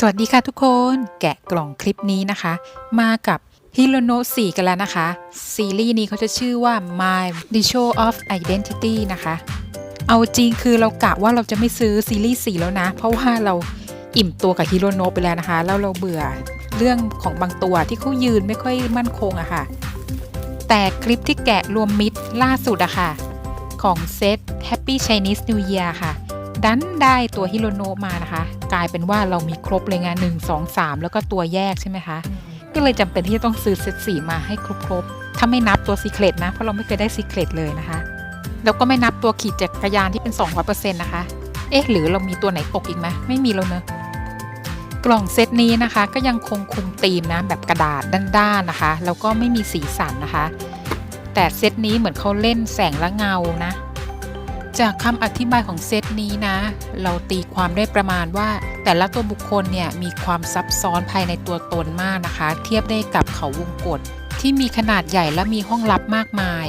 สวัสดีค่ะทุกคนแกะกล่องคลิปนี้นะคะ มากับ h i r o n o 4กันแล้วนะคะ ซีรีส์นี้เขาจะชื่อว่า My The Show of Identity นะคะ เอาจริงคือเรากะว่าเราจะไม่ซื้อซีรีส์4แล้วนะ เพราะว่าเราอิ่มตัวกับ h i r o n o ไปแล้วนะคะ แล้วเราเบื่อเรื่องของบางตัวที่เขายืนไม่ค่อยมั่นคงอะค่ะ แต่คลิปที่แกะรวมมิตรล่าสุดอะค่ะ ของเซต Happy Chinese New Year ค่ะ ดันได้ตัวฮิโรโนะมานะคะ กลายเป็นว่าเรามีครบเลยไงหนึ่งสองสามแล้วก็ตัวแยกใช่ไหมคะ ก็เลยจำเป็นที่จะต้องซื้อเซตสีมาให้ครบครบๆถ้าไม่นับตัวซีเครตนะ เพราะเราไม่เคยได้ซีเครตเลยนะคะ แล้วก็ไม่นับตัวขีดจักรยานที่เป็น 200%นะคะ เอ๊ะหรือเรามีตัวไหนตกอีกไหมไม่มีแล้วเนอะกล่องเซตนี้นะคะ ก็ยังคงคุมธีมนะแบบกระดาษด้านๆนะคะแล้วก็ไม่มีสีสันนะคะ แต่เซตนี้เหมือนเขาเล่นแสงและเงานะ จากคำอธิบายของเซตนี้นะ เราตีความได้ประมาณว่า แต่ละตัวบุคคลเนี่ยมีความซับซ้อนภายในตัวตนมากนะคะ เทียบได้กับเขาวงกฏที่มีขนาดใหญ่และมีห้องลับมากมาย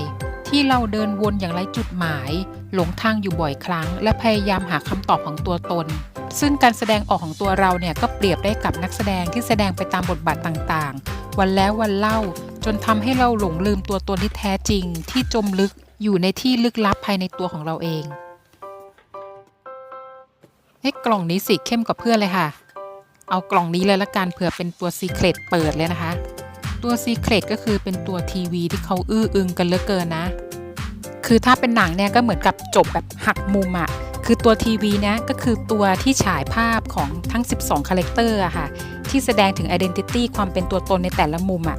ที่เราเดินวนอย่างไร้จุดหมาย หลงทางอยู่บ่อยครั้ง และพยายามหาคำตอบของตัวตน ซึ่งการแสดงออกของตัวเราเนี่ยก็เปรียบได้กับนักแสดงที่แสดงไปตามบทบาทต่างๆ วันแล้ววันเล่าจนทำให้เราหลงลืมตัวตนที่แท้จริงที่จมลึก อยู่ในที่ลึกลับภายในตัวของเราเองเฮ้กล่องนี้สีเข้มกว่าเพื่อนเลยค่ะ เอากล่องนี้เลยละกันเผื่อเป็นตัวซีเครตเปิดเลยนะคะ ตัวซีเครตก็คือเป็นตัวทีวีที่เขาอื้ออึงกันเหลือเกินนะ คือถ้าเป็นหนังเนี่ยก็เหมือนกับจบแบบหักมุมอะ่ะคือตัวทีวีเนี่ยก็คือตัวที่ฉายภาพของทั้ง 12 คาแรคเตอร์อะค่ะ ที่แสดงถึง Identity ความเป็นตัวตนในแต่ละมุมอะ่ะ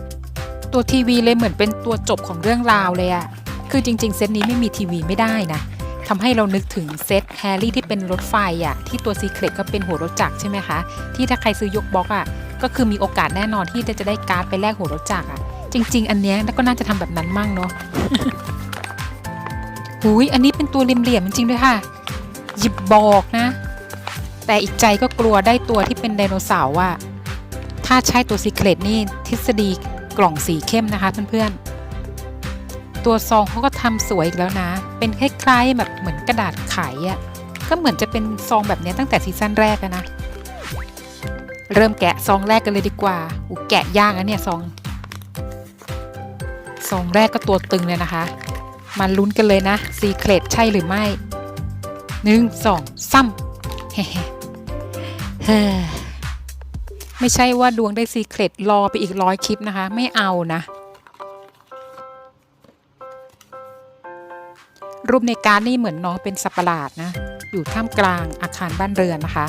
ตัวทีวีเลยเหมือนเป็นตัวจบของเรื่องราวเลยอะ คือจริง ๆ เซตนี้ไม่มีทีวีไม่ได้นะทำให้เรานึกถึงเซตแฮร์รี่ที่เป็นรถไฟอะ่ะที่ตัวซีเครตก็เป็นหัวรถจักรใช่ไหมคะ ที่ถ้าใครซื้อยกบล็อกอะ่ะก็คือมีโอกาสแน่นอนที่จะได้การ์ดไปแลกหัวรถจักรอะจริง ๆ อันเนี้ยก็น่าจะทำแบบนั้นมั่งเนาะหุยอันนี้เป็นตัวเหลี่ยมๆจริงๆด้วยค่ะ หยิบบอกนะ แต่อีกใจก็กลัวได้ตัวที่เป็นไดโนเสาร์ว่าถ้าใช่ตัวซีเครตนี่ทฤษฎีกล่องสีเข้มนะคะเพื่อนๆ ตัวซองเขาก็ทำสวยอีกแล้วนะ เป็นคล้ายๆแบบเหมือนกระดาษไขอะ่ะก็เหมือนจะเป็นซองแบบนี้ตั้งแต่ซีซั่นแรกแล้วนะ เริ่มแกะซองแรกกันเลยดีกว่าอูแกะยากนะเนี่ยซองซองแรกก็ตัวตึงเลยนะคะ มาลุ้นกันเลยนะซีเครตใช่หรือไม่หนึ่งสองซ้ำเฮ้เฮ้ไม่ใช่ว่าดวงได้ซีเครตรอไปอีกร้อยคลิปนะคะ ไม่เอานะ รูปในการนี่เหมือนน้องเป็นสัประหลาดนะ อยู่ท่ามกลางอาคารบ้านเรือนนะคะ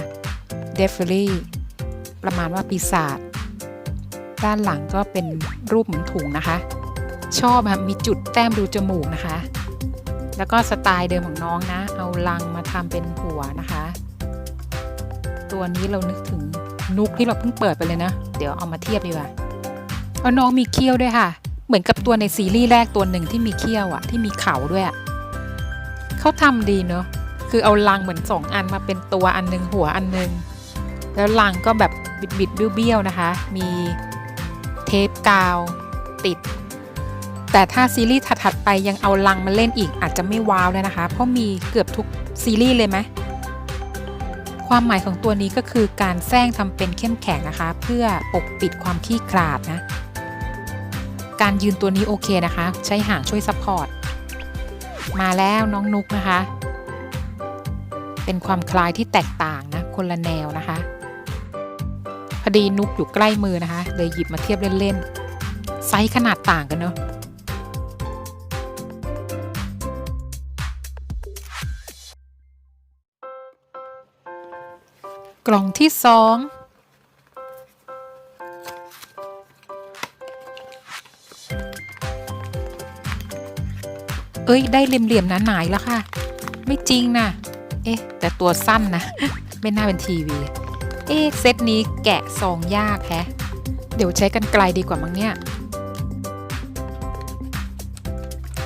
เดฟเฟอรี่ประมาณว่าปีศาจด้านหลังก็เป็นรูปเหมือนถุงนะคะ ชอบมีจุดแต้มรูจมูกนะคะ แล้วก็สไตล์เดิมของน้องนะ เอาลังมาทำเป็นหัวนะคะ ตัวนี้เรานึกถึงนุกที่เราเพิ่งเปิดไปเลยนะ เดี๋ยวเอามาเทียบดีกว่าเอาน้องมีเขี้ยวด้วยค่ะ เหมือนกับตัวในซีรีส์แรกตัวหนึ่งที่มีเขี้ยวอะที่มีเขาด้วยอะ เขาทำดีเนอะคือเอาลังเหมือนสองอันมาเป็นตัวอันหนึงหัวอันหนึง แล้วลังก็แบบบิดบิดๆเบี้ยวๆนะคะ มีเทปกาวติด แต่ถ้าซีรีส์ถัดๆไปยังเอาลังมาเล่นอีกอาจจะไม่ว้าวเลยนะคะ เพราะมีเกือบทุกซีรีส์เลยไหมความหมายของตัวนี้ก็คือการแซงทำเป็นเข้มแข็งนะคะ เพื่อปกปิดความขี้ขลาดนะ การยืนตัวนี้โอเคนะคะ ใช้หางช่วยซัพพอร์ต มาแล้วน้องนุกนะคะ เป็นความคลายที่แตกต่างนะ คนละแนวนะคะ พอดีนุกอยู่ใกล้มือนะคะ เลยหยิบมาเทียบเล่นๆ ไซส์ขนาดต่างกันเนาะกล่องที่สอง เอ้ย ได้เหลี่ยมๆหนาๆแล้วค่ะ ไม่จริงนะเอ๊ะ แต่ตัวสั้นนะ ไม่น่าเป็นทีวี เอ๊ะ เซตนี้แกะซองยากแฮะ เดี๋ยวใช้กันไกลดีกว่ามั้งเนี่ย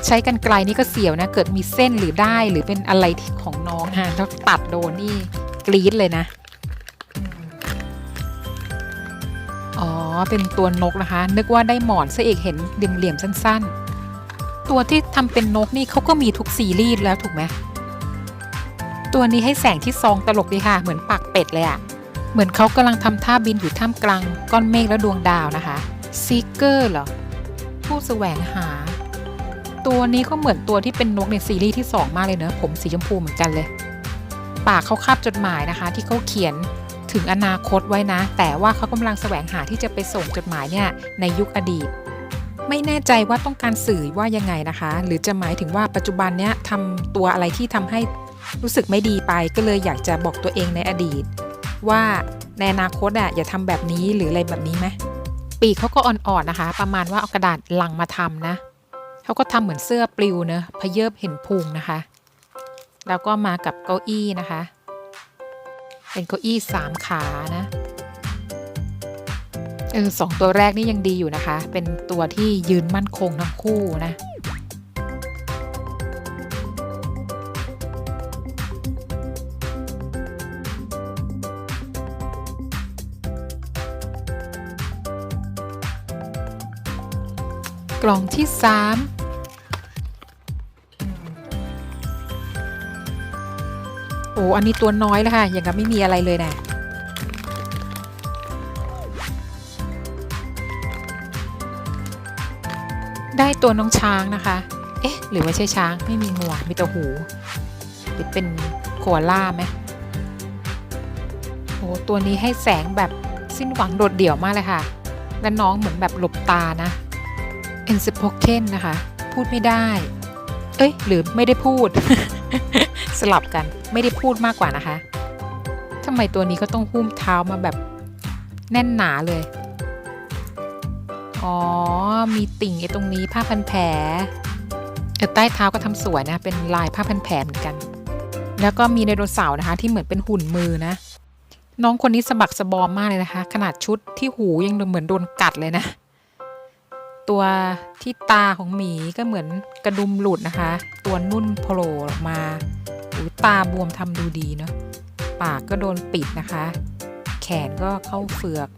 ใช้กันไกลนี่ก็เสียวนะ เกิดมีเส้นหรือได้หรือเป็นอะไรของน้องฮะแล้วตัดโดนนี่กรี๊ดเลยนะ อ๋อ เป็นตัวนกนะคะ นึกว่าได้หมอนซะเอกเห็นเหลี่ยมๆสั้น ๆ ตัวที่ทำเป็นนกนี่เขาก็มีทุกซีรีส์แล้วถูกไหมตัวนี้ให้แสงที่ซองตลกดีค่ะ เหมือนปากเป็ดเลยอะเหมือนเขากำลังทำท่าบินอยู่ท่ามกลางก้อนเมฆและดวงดาวนะคะซีเกอร์เหรอผู้แสวงหา ตัวนี้ก็เหมือนตัวที่เป็นนกในซีรีส์ที่ 2 มากเลยเนอะผมสีชมพูเหมือนกันเลย ปากเขาคาบจดหมายนะคะ ที่เขาเขียนถึงอนาคตไว้นะ แต่ว่าเขากำลังแสวงหาที่จะไปส่งจดหมายเนี่ยในยุคอดีต ไม่แน่ใจว่าต้องการสื่อว่ายังไงนะคะ หรือจะหมายถึงว่าปัจจุบันเนี้ยทำตัวอะไรที่ทำให้รู้สึกไม่ดีไปก็เลยอยากจะบอกตัวเองในอดีต ว่าในอนาคตอะอย่าทำแบบนี้หรืออะไรแบบนี้ไหมปีกเขาก็อ่อนๆนะคะ ประมาณว่าเอากระดาษลังมาทำนะเขาก็ทำเหมือนเสื้อปลิวเนะพเยิบเห็นพุงนะคะ แล้วก็มากับเก้าอี้นะคะ เป็นเก้าอี้สามขานะ เออสองตัวแรกนี่ยังดีอยู่นะคะ เป็นตัวที่ยืนมั่นคงทั้งคู่นะกล่องที่สามโอ้ อันนี้ตัวน้อยแล้วค่ะ อย่างกับไม่มีอะไรเลยนะ ตัวน้องช้างนะคะ เอ๊ะ หรือไม่ใช่ช้างไม่มีงวมีแต่หู หรือเป็นโคอาล่าไหมโอ้ตัวนี้ให้แสงแบบสิ้นหวังโดดเดี่ยวมากเลยค่ะ และน้องเหมือนแบบหลบตานะ e n s p o k e n นะคะ พูดไม่ได้ เอ้ย หรือไม่ได้พูด สลับกันไม่ได้พูดมากกว่านะคะทำไมตัวนี้ก็ต้องหุ้มเท้ามาแบบแน่นหนาเลย อ๋อ มีติ่งไอ้ตรงนี้ผ้าพันแผลใต้เท้าก็ทำสวยนะ เป็นลายผ้าพันแผลเหมือนกัน แล้วก็มีไดโนเสาร์นะคะ ที่เหมือนเป็นหุ่นมือนะ น้องคนนี้สะบักสะบอมมากเลยนะคะ ขนาดชุดที่หูยังเหมือนโดนกัดเลยนะ ตัวที่ตาของหมีก็เหมือนกระดุมหลุดนะคะ ตัวนุ่นโผล่ออกมาอุยตาบวมทำดูดีเนาะ ปากก็โดนปิดนะคะ แขนก็เข้าเฟือก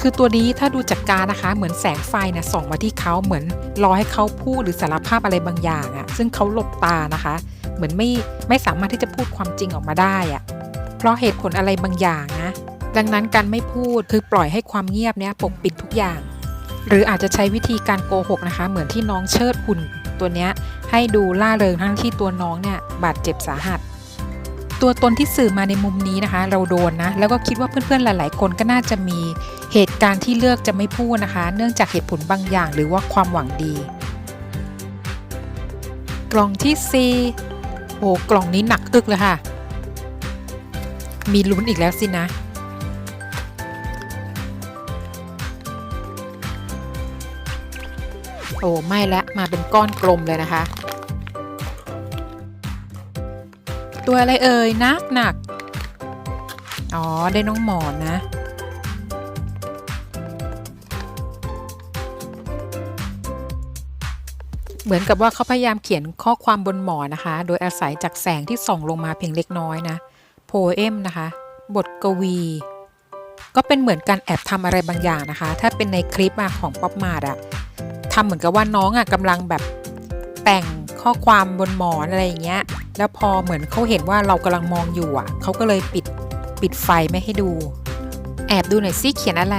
คือตัวนี้ถ้าดูจากการนะคะ เหมือนแสงไฟนะส่องมาที่เขาเหมือนรอให้เขาพูดหรือสารภาพอะไรบางอย่างอะซึ่งเขาหลบตานะคะ เหมือนไม่ไม่สามารถที่จะพูดความจริงออกมาได้อะเพราะเหตุผลอะไรบางอย่างนะดังนั้นการไม่พูดคือปล่อยให้ความเงียบเนี้ยปกปิดทุกอย่าง หรืออาจจะใช้วิธีการโกหกนะคะ เหมือนที่น้องเชิดหุ่นตัวเนี้ยให้ดูล่าเริงทั้งที่ตัวน้องเนี่ยบาดเจ็บสาหัส ตัวตนที่สื่อมาในมุมนี้นะคะ เราโดนนะ แล้วก็คิดว่าเพื่อนๆหลาย ๆ คนก็น่าจะมี เหตุการณ์ที่เลือกจะไม่พูดนะคะ เนื่องจากเหตุผลบางอย่างหรือว่าความหวังดี กล่องที่4โอ้กล่องนี้หนักอึกเลยค่ะ มีลุ้นอีกแล้วสินะ โอ้ไม่ละมาเป็นก้อนกลมเลยนะคะ ตัวอะไรเอ่ยนักหนัก อ๋อได้น้องหมอนนะ เหมือนกับว่าเขาพยายามเขียนข้อความบนหมอนนะคะ โดยอาศัยจากแสงที่ส่องลงมาเพียงเล็กน้อยนะโพเอมนะคะ บทกวี ก็เป็นเหมือนการแอบทำอะไรบางอย่างนะคะ ถ้าเป็นในคลิปอะของป๊อปมาดอะทำเหมือนกับว่าน้องอะกำลังแบบแต่งข้อความบนหมอนอะไรอย่างเงี้ย แล้วพอเหมือนเขาเห็นว่าเรากำลังมองอยู่อะเขาก็เลยปิดปิดไฟไม่ให้ดู แอบดูหน่อยซิเขียนอะไร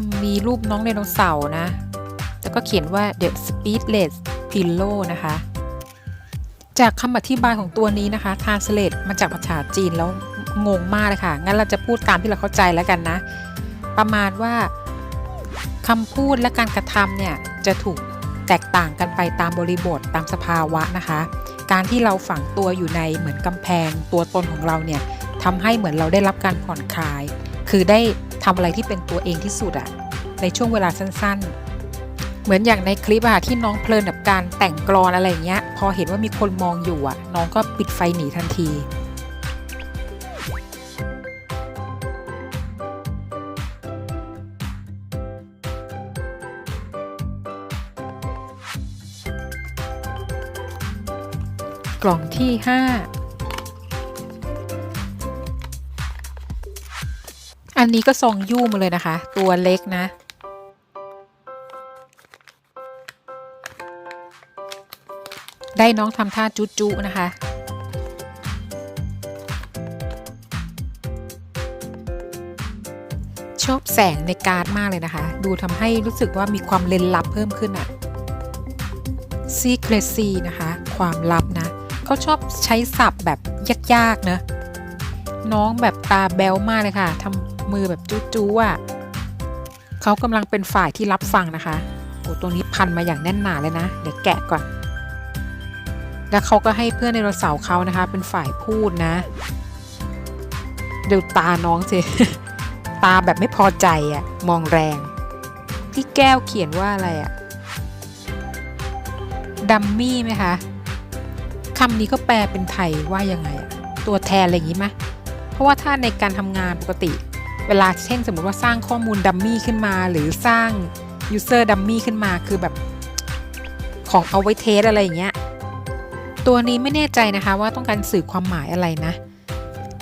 มมีรูปน้องไดโนเสาร์นะ แล้วก็เขียนว่า the speedless pillow นะคะ จากคำอธิบายของตัวนี้นะคะ translate มาจากภาษาจีนแล้วงงมากเลยค่ะ งั้นเราจะพูดตามที่เราเข้าใจแล้วกันนะ ประมาณว่าคำพูดและการกระทำเนี่ยจะถูกแตกต่างกันไปตามบริบทตามสภาวะนะคะ การที่เราฝังตัวอยู่ในเหมือนกำแพง ตัวตนของเราเนี่ยทำให้เหมือนเราได้รับการผ่อนคลาย คือได้ทำอะไรที่เป็นตัวเองที่สุดอะในช่วงเวลาสั้นๆ เหมือนอย่างในคลิปอะที่น้องเพลินกับการแต่งกรอนอะไรเงี้ย พอเห็นว่ามีคนมองอยู่อะน้องก็ปิดไฟหนีทันทีกล่องที่ 5 อันนี้ก็ซองยู่มาเลยนะคะ ตัวเล็กนะ ได้น้องทำท่าจุจุนะคะ ชอบแสงในการ์ดมากเลยนะคะ ดูทำให้รู้สึกว่ามีความเลนลับเพิ่มขึ้นอะ secrecy นะคะ ความลับนะ เขาชอบใช้ศัพท์แบบยากๆเนะน้องแบบตาแบลมากเลยค่ะทำมือแบบจู้ๆอะเขากำลังเป็นฝ่ายที่รับฟังนะคะโอ้ตรงนี้พันมาอย่างแน่นหนาเลยนะ เดี๋ยวแกะก่อน แล้วเขาก็ให้เพื่อนในรเสาเขานะคะ เป็นฝ่ายพูดนะเดี๋ยวตาน้องสิตาแบบไม่พอใจอะมองแรง ที่แก้วเขียนว่าอะไรอะดัมมี่ไหมคะคำนี้ก็แปลเป็นไทยว่ายังไง ตัวแทนอะไรอย่างนี้ไหมเพราะว่าถ้าในการทำงานปกติ เวลาเช่นสมมติว่าสร้างข้อมูลดัมมี่ขึ้นมา หรือสร้างยูเซอร์ดัมมี่ขึ้นมาคือแบบของเอาไว้เทสอะไรอย่างเงี้ย ตัวนี้ไม่แน่ใจนะคะว่าต้องการสื่อความหมายอะไรนะ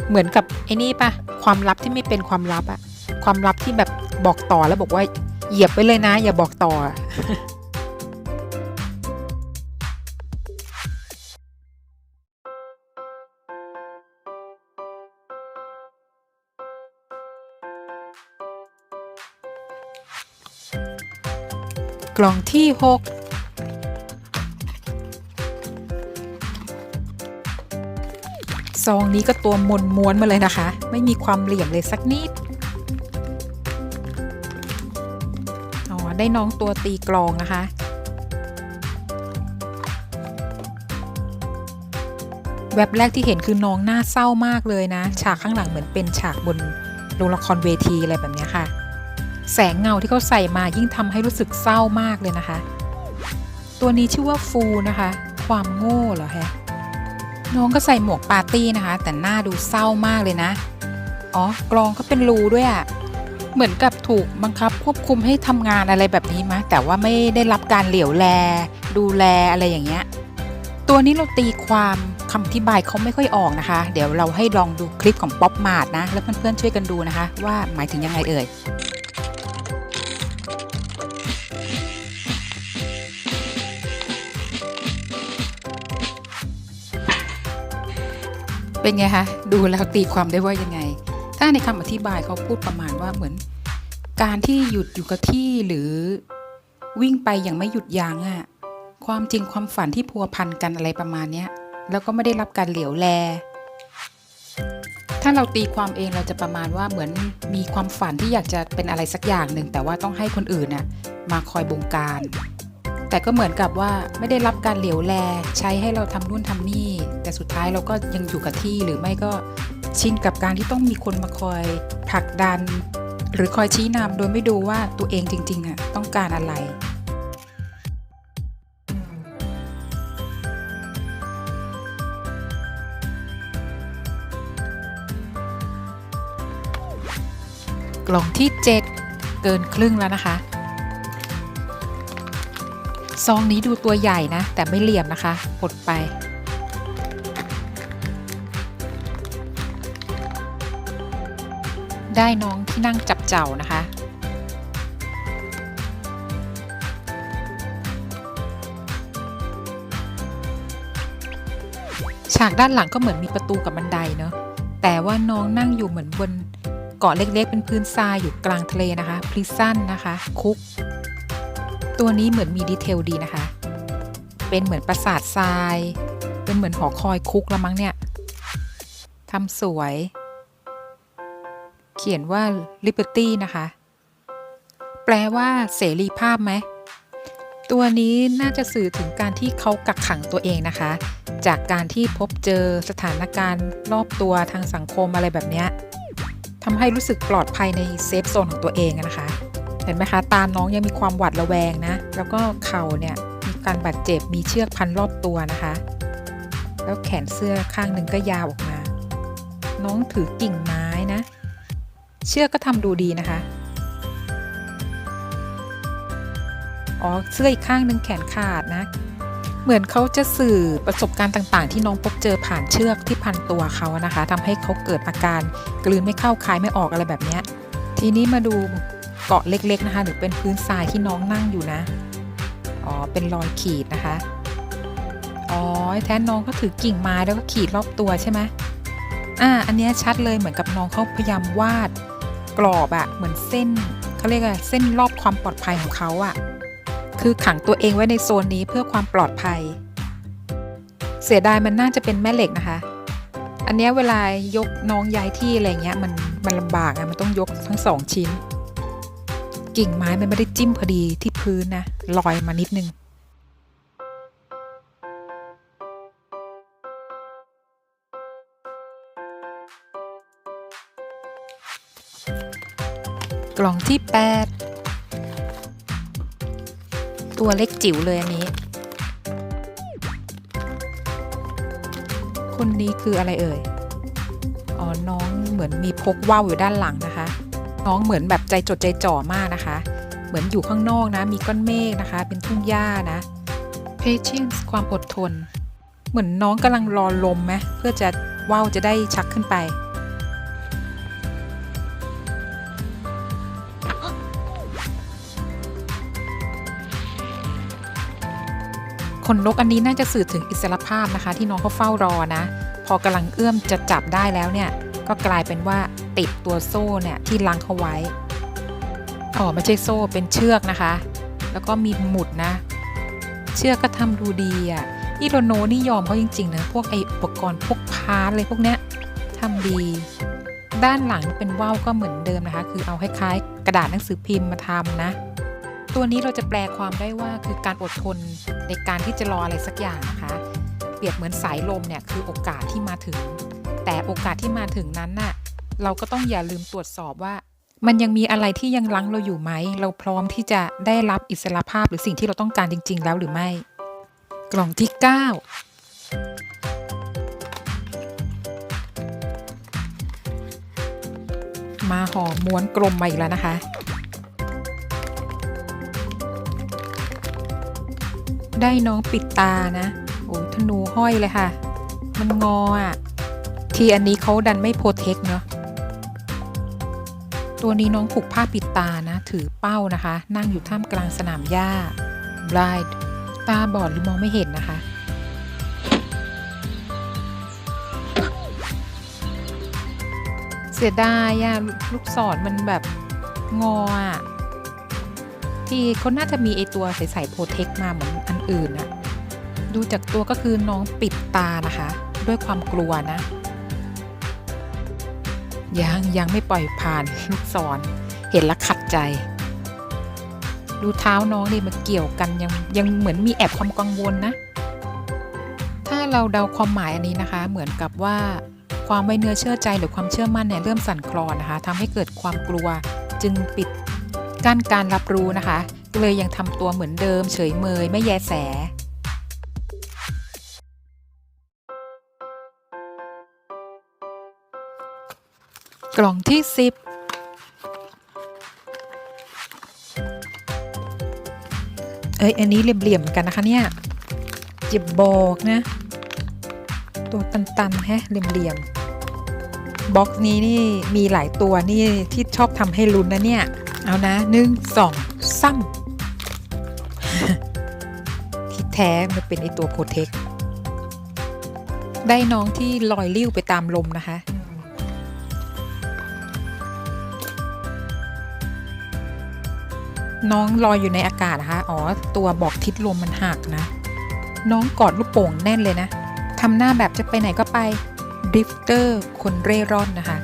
เหมือนกับไอ้นี่ปะความลับที่ไม่เป็นความลับอะความลับที่แบบบอกต่อแล้วบอกว่าเหยียบไปเลยนะ อย่าบอกต่อกล่องที่ 6 ซองนี้ก็ตัวมนม้วนมาเลยนะคะ ไม่มีความเหลี่ยมเลยสักนิดอ๋อได้น้องตัวตีกลองนะคะแวบแรกที่เห็นคือน้องหน้าเศร้ามากเลยนะ ฉากข้างหลังเหมือนเป็นฉากบนโรงละครเวทีอะไรแบบนี้ค่ะ แสงเงาที่เขาใส่มายิ่งทำให้รู้สึกเศร้ามากเลยนะคะ ตัวนี้ชื่อว่าฟูนะคะ ความโง่เหรอฮะ น้องก็ใส่หมวกปาร์ตี้นะคะ แต่หน้าดูเศร้ามากเลยนะ อ๋อกลองก็เป็นรูด้วยอะ่ะ เหมือนกับถูกบังคับควบคุมให้ทำงานอะไรแบบนี้มะแต่ว่าไม่ได้รับการเหลียวแล ดูแลอะไรอย่างเงี้ย ตัวนี้เราตีความคำอธิบายเขาไม่ค่อยออกนะคะ เดี๋ยวเราให้ลองดูคลิปของป๊อปมาดนะ แล้วเพื่อนๆช่วยกันดูนะคะ ว่าหมายถึงยังไงเอ่ย เป็นไงคะดูแล้วตีความได้ว่ายังไง ถ้าในคำอธิบายเขาพูดประมาณว่าเหมือน การที่หยุดอยู่กับที่หรือวิ่งไปอย่างไม่หยุดยั้งอะความจริงความฝันที่พัวพันกันอะไรประมาณเนี้ยแล้วก็ไม่ได้รับการเหลียวแล ถ้าเราตีความเองเราจะประมาณว่าเหมือนมีความฝันที่อยากจะเป็นอะไรสักอย่างหนึ่งแต่ว่าต้องให้คนอื่นน่ะมาคอยบงการ แต่ก็เหมือนกับว่าไม่ได้รับการเหลียวแล ใช้ให้เราทำนู่นทำนี่ แต่สุดท้ายเราก็ยังอยู่กับที่หรือไม่ก็ชินกับการที่ต้องมีคนมาคอยผลักดัน หรือคอยชี้นำโดยไม่ดูว่าตัวเองจริงๆอะต้องการอะไรกล่องที่ 7 เกินครึ่งแล้วนะคะ ซองนี้ดูตัวใหญ่นะ แต่ไม่เหลี่ยมนะคะกดไป ได้น้องที่นั่งจับเจ้านะคะฉากด้านหลังก็เหมือนมีประตูกับบันไดเนอะแต่ว่าน้องนั่งอยู่เหมือนบนเกาะเล็กๆ เป็นพื้นทรายอยู่กลางทะเลนะคะ พริซันนะคะ คุก ตัวนี้เหมือนมีดีเทลดีนะคะ เป็นเหมือนปราสาททราย เป็นเหมือนหอคอยคุกละมั้งเนี่ยทำสวย เขียนว่า Liberty นะคะ แปลว่าเสรีภาพไหม ตัวนี้น่าจะสื่อถึงการที่เขากักขังตัวเองนะคะ จากการที่พบเจอสถานการณ์รอบตัวทางสังคมอะไรแบบเนี้ยทำให้รู้สึกปลอดภัยในเซฟโซนของตัวเองนะคะ ห็นไหมคะตาน้องยังมีความหวาดระแวงนะ แล้วก็เข่าเนี่ยมีการบาดเจ็บมีเชือกพันรอบตัวนะคะ แล้วแขนเสื้อข้างหนึ่งก็ยาวออกมา น้องถือกิ่งไม้นะ เชือกก็ทำดูดีนะคะอ๋อเสื้ออีกข้างหนึ่งแขนขาดนะ เหมือนเขาจะสื่อประสบการณ์ต่างๆ ที่น้องพบเจอผ่านเชือกที่พันตัวเขานะคะทำให้เขาเกิดอาการกลืนไม่เข้าคายไม่ออกอะไรแบบนี้ทีนี้มาดู เกาะเล็ก ๆ นะคะ หรือเป็นพื้นทรายที่น้องนั่งอยู่นะ อ๋อ เป็นรอยขีดนะคะ อ๋อ แท้น้องก็ถือกิ่งไม้แล้วก็ขีดรอบตัวใช่ไหมอ่า อันนี้ชัดเลยเหมือนกับน้องเขาพยายามวาดกรอบอะเหมือนเส้นเขาเรียกว่าเส้นรอบความปลอดภัยของเขาอะคือขังตัวเองไว้ในโซนนี้เพื่อความปลอดภัย เสียดายมันน่าจะเป็นแม่เหล็กนะคะ อันนี้เวลายกน้องย้ายที่อะไรเงี้ยมันมันลำบากอะมันต้องยกทั้งสองชิ้น กิ่งไม้มันไม่ได้จิ้มพอดีที่พื้นนะลอยมานิดนึง กล่องที่ 8 ตัวเล็กจิ๋วเลยอันนี้ คนนี้คืออะไรเอ่ย อ๋อ น้องเหมือนมีพกว่าวอยู่ด้านหลังนะคะ น้องเหมือนแบบใจจดใจจ่อมากนะคะ เหมือนอยู่ข้างนอกนะ มีก้อนเมฆนะคะ เป็นทุ่งหญ้านะ patience ความอดทน เหมือนน้องกำลังรอลมไหมเพื่อจะว่าวจะได้ชักขึ้นไปขนนกอันนี้น่าจะสื่อถึงอิสรภาพนะคะ ที่น้องเขาเฝ้ารอนะ พอกำลังเอื้อมจะจับได้แล้วเนี่ย ก็กลายเป็นว่าติดตัวโซ่เนี่ยที่ลังเขาไว้อ๋อไม่ใช่โซ่เป็นเชือกนะคะ แล้วก็มีหมุดนะ เชือกก็ทำดูดีอะอิโรโนนี่ยอมเขาจริงๆนะพวกไออุปกรณ์พวกพาร์ทอะไรพวกเนี้ยทำดี ด้านหลังเป็นว่าวก็เหมือนเดิมนะคะ คือเอาคล้ายๆกระดาษหนังสือพิมพ์มาทำนะ ตัวนี้เราจะแปลความได้ว่าคือการอดทนในการที่จะรออะไรสักอย่างนะคะ เปรียบเหมือนสายลมเนี่ยคือโอกาสที่มาถึง แต่โอกาสที่มาถึงนั้นน่ะ เราก็ต้องอย่าลืมตรวจสอบว่า มันยังมีอะไรที่ยังลังเราอยู่ไหม เราพร้อมที่จะได้รับอิสรภาพหรือสิ่งที่เราต้องการจริง ๆ แล้วหรือไม่ กล่องที่ 9มาห่อม้วนกลมมาอีกแล้วนะคะ ได้น้องปิดตานะ โอ้ธนูห้อยเลยค่ะ มันงออะ ทีอันนี้เขาดันไม่โปรเทคเนาะตัวนี้น้องผูกผ้าปิดตานะ ถือเป้านะคะ นั่งอยู่ท่ามกลางสนามหญ้า blind ตาบอดหรือมองไม่เห็นนะคะ เสียดายอะลูกศรมันแบบงออะที่เขาน่าจะมีไอตัวใสๆโปรเทคมาเหมือนอันอื่นอะดูจากตัวก็คือน้องปิดตานะคะ ด้วยความกลัวนะ ยังยังไม่ปล่อยผ่านลูกศรเห็นแล้วขัดใจ ดูเท้าน้องดิมันเกี่ยวกันยังยังเหมือนมีแอบความกังวลนะ ถ้าเราเดาความหมายอันนี้นะคะ เหมือนกับว่าความไว้เนื้อเชื่อใจหรือความเชื่อมั่นเนี่ยเริ่มสั่นคลอนนะคะทำให้เกิดความกลัวจึงปิดกั้นการรับรู้นะคะเลยยังทำตัวเหมือนเดิม เฉยเมยไม่แยแส กล่องที่ 10เอ้ย อันนี้เหลี่ยมๆเหมือนกันนะคะเนี่ยจะบบอกนะ ตัวตันๆแฮะเหลี่ยมๆบ็อกซ์นี้นี่มีหลายตัวนี่ที่ชอบทำให้ลุ้นนะเนี่ย เอานะหนึ่งสองซ้ำที่แท้มันเป็นไอตัวโปรเทค ได้น้องที่ลอยลิ้วไปตามลมนะคะ น้องลอยอยู่ในอากาศนะคะอ๋อ ตัวบอกทิศลมมันหักนะ น้องกอดลูกโป่งแน่นเลยนะทำหน้าแบบจะไปไหนก็ไปดริฟเตอร์คนเร่ร่อนนะคะ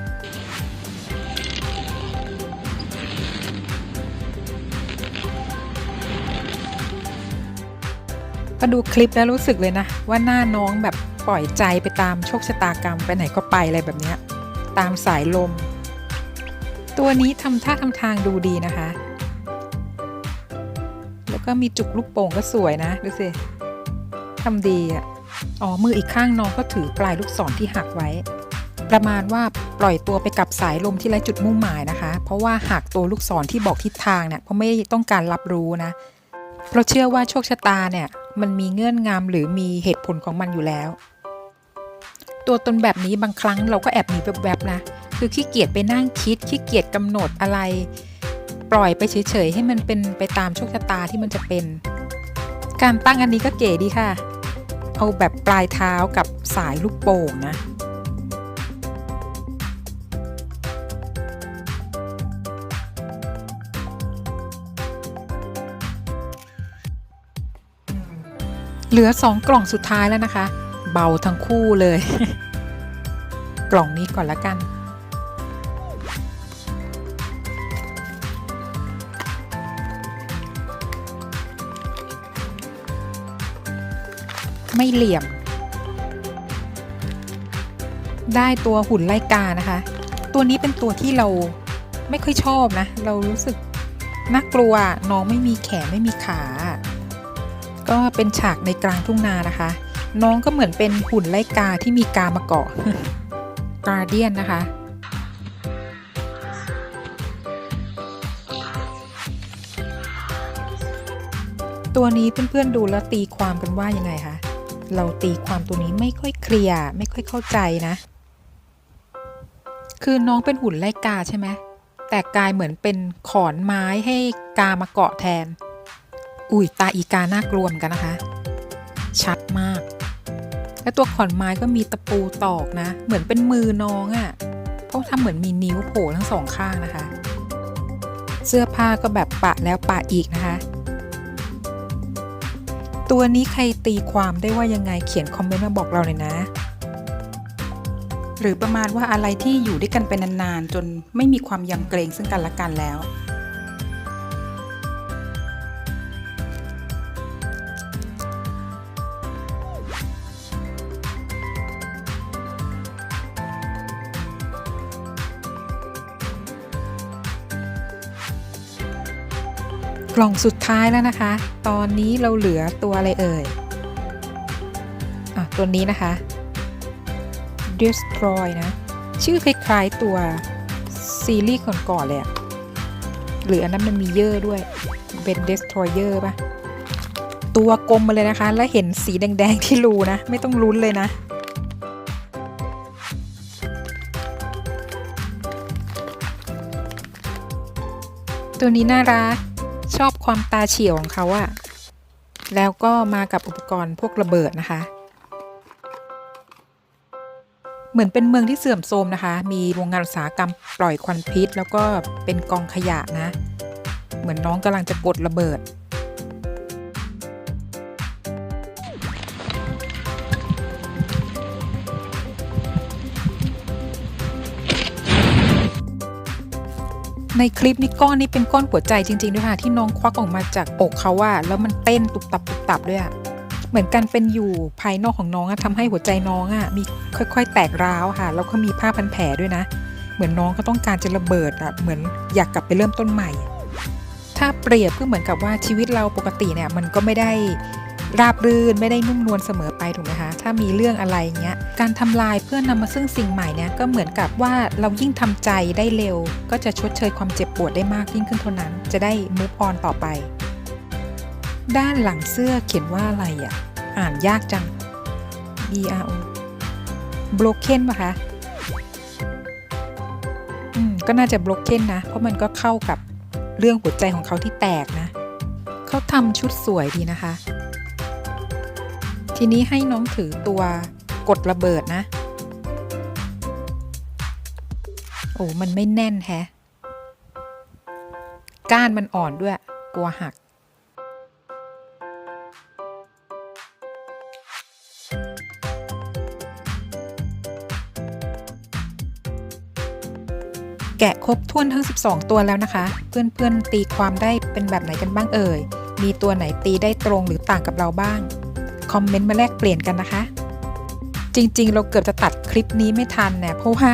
ก็ดูคลิปแล้วรู้สึกเลยนะ ว่าหน้าน้องแบบปล่อยใจไปตามโชคชะตากรรมไปไหนก็ไปอะไรแบบเนี้ยตามสายลม ตัวนี้ทำท่าทำทางดูดีนะคะ ก็มีจุกลูกโป่งก็สวยนะดูสิทำดีอะอ๋อมืออีกข้างน้องก็ถือปลายลูกศรที่หักไว้ ประมาณว่าปล่อยตัวไปกับสายลมที่ไร้จุดมุ่งหมายนะคะ เพราะว่าหักตัวลูกศรที่บอกทิศทางเนี่ยเพราะไม่ต้องการรับรู้นะ เพราะเชื่อว่าโชคชะตาเนี่ยมันมีเงื่อนงำหรือมีเหตุผลของมันอยู่แล้ว ตัวตนแบบนี้บางครั้งเราก็แอบมีแวบๆนะ คือขี้เกียจไปนั่งคิดขี้เกียจกำหนดอะไร ปล่อยไปเฉยๆให้มันเป็นไปตามโชคชะตาที่มันจะเป็น การตั้งอันนี้ก็เก๋ดีค่ะ เอาแบบปลายเท้ากับสายลูกโป่งนะเหลือ 2 กล่องสุดท้ายแล้วนะคะ เบาทั้งคู่เลย กล่องนี้ก่อนละกัน ไม่เหลี่ยม ได้ตัวหุ่นไลกานะคะ ตัวนี้เป็นตัวที่เราไม่ค่อยชอบนะ เรารู้สึกน่ากลัวน้องไม่มีแขนไม่มีขา ก็เป็นฉากในกลางทุ่งนานะคะ น้องก็เหมือนเป็นหุ่นไลกาที่มีกามาเกาะกาเดียนนะคะตัวนี้เพื่อนๆดูแล้วตีความกันว่ายังไงคะ เราตีความตัวนี้ไม่ค่อยเคลียร์ไม่ค่อยเข้าใจนะ คือน้องเป็นหุ่นไล่กาใช่ไหมแต่กายเหมือนเป็นขอนไม้ให้กามาเกาะแทน อุ้ยตาอีกาน่ากลัวเหมือนกันนะคะ ชัดมาก และตัวขอนไม้ก็มีตะปูตอกนะ เหมือนเป็นมือน้องอะ่ะ เพราะทำเหมือนมีนิ้วโผล่ทั้งสองข้างนะคะ เสื้อผ้าก็แบบปะแล้วปะอีกนะคะ ตัวนี้ใครตีความได้ว่ายังไงเขียนคอมเมนต์มาบอกเราเลยนะ หรือประมาณว่าอะไรที่อยู่ด้วยกันไปนานๆ จนไม่มีความยำเกรงซึ่งกันและกันแล้ว กล่องสุดท้ายแล้วนะคะ ตอนนี้เราเหลือตัวอะไรเอ่ยอะตัวนี้นะคะ destroy นะ ชื่อคล้ายๆตัวซีรีส์ก่อนๆเลยอะหรืออันนั้นมันมีเยอะด้วย เป็น destroyer ปะตัวกลมมาเลยนะคะ แล้วเห็นสีแดง ๆ ที่รูนะ ไม่ต้องลุ้นเลยนะ ตัวนี้น่ารัก ชอบความตาเฉียวของเขาอะแล้วก็มากับอุปกรณ์พวกระเบิดนะคะ เหมือนเป็นเมืองที่เสื่อมโทรมนะคะ มีโรงงานอุตสาหกรรมปล่อยควันพิษ แล้วก็เป็นกองขยะนะ เหมือนน้องกำลังจะกดระเบิด ในคลิปนี้ก้อนนี้เป็นก้อนหัวใจจริงๆด้วยค่ะ ที่น้องควักออกมาจากอกเขาว่า แล้วมันเต้นตุบตับตุบตับด้วยอะเหมือนกันเป็นอยู่ภายนอกของน้องอะทำให้หัวใจน้องอะมีค่อยๆ แตกร้าวค่ะ แล้วก็มีผ้าพันแผลด้วยนะ เหมือนน้องก็ต้องการจะระเบิดอะเหมือนอยากกลับไปเริ่มต้นใหม่ ถ้าเปรียบก็เหมือนกับว่าชีวิตเราปกติเนี่ยมันก็ไม่ได้ ราบรื่นไม่ได้นุ่มนวลเสมอไปถูกไหมคะ ถ้ามีเรื่องอะไรเงี้ย การทำลายเพื่อนำมาซึ่งสิ่งใหม่เนี่ยก็เหมือนกับว่าเรายิ่งทำใจได้เร็ว ก็จะชดเชยความเจ็บปวดได้มากยิ่งขึ้นเท่านั้น จะได้ move on ต่อไป ด้านหลังเสื้อเขียนว่าอะไรอะ อ่านยากจัง B R O broken ป่ะคะอืมก็น่าจะ broken นะ เพราะมันก็เข้ากับเรื่องหัวใจของเขาที่แตกนะ เขาทำชุดสวยดีนะคะ ทีนี้ให้น้องถือตัวกดระเบิดนะ โอ้มันไม่แน่นแฮะ ก้านมันอ่อนด้วย กลัวหัก แกะครบถ้วนทั้ง 12 ตัวแล้วนะคะ เพื่อนๆตีความได้เป็นแบบไหนกันบ้างเอ่ย มีตัวไหนตีได้ตรงหรือต่างกับเราบ้าง คอมเมนต์มาแลกเปลี่ยนกันนะคะ จริง ๆ เราเกือบจะตัดคลิปนี้ไม่ทันเนี่ยเพราะว่า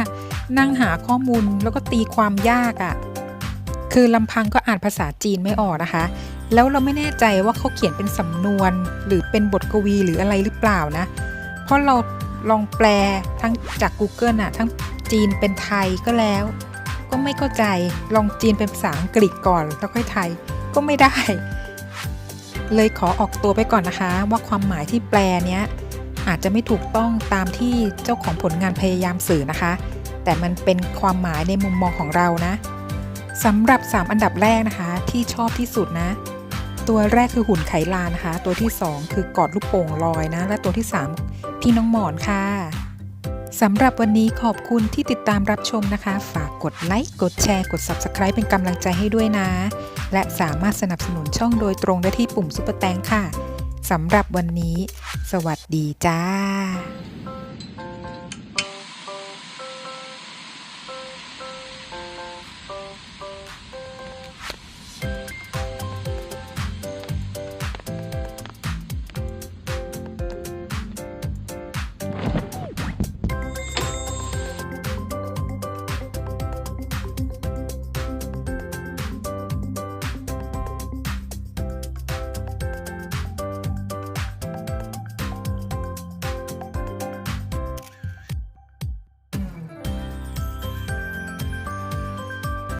นั่งหาข้อมูลแล้วก็ตีความยากอะ่ะ คือลำพังก็อ่านภาษาจีนไม่ออกนะคะ แล้วเราไม่แน่ใจว่าเขาเขียนเป็นสำนวน หรือเป็นบทกวีหรืออะไรหรือเปล่านะ เพราะเราลองแปลทั้งจาก Google น่ะ ทั้งจีนเป็นไทยก็แล้ว ก็ไม่เข้าใจ ลองจีนเป็นภาษาอังกฤษก่อนแล้วค่อยไทยก็ไม่ได้ เลยขอออกตัวไปก่อนนะคะ ว่าความหมายที่แปลเนี้ยอาจจะไม่ถูกต้องตามที่เจ้าของผลงานพยายามสื่อนะคะ แต่มันเป็นความหมายในมุมมองของเรานะสำหรับ 3 อันดับแรกนะคะ ที่ชอบที่สุดนะ ตัวแรกคือหุ่นไขลานนะคะ ตัวที่ 2 คือกอดลูกโป่งลอยนะ และตัวที่ 3 พี่น้องหมอนค่ะ สำหรับวันนี้ขอบคุณที่ติดตามรับชมนะคะ ฝากกดไลค์กดแชร์กด Subscribe เป็นกำลังใจให้ด้วยนะ และสามารถสนับสนุนช่องโดยตรงได้ที่ปุ่มซุปเปอร์แตงค่ะสำหรับวันนี้ สวัสดีจ้า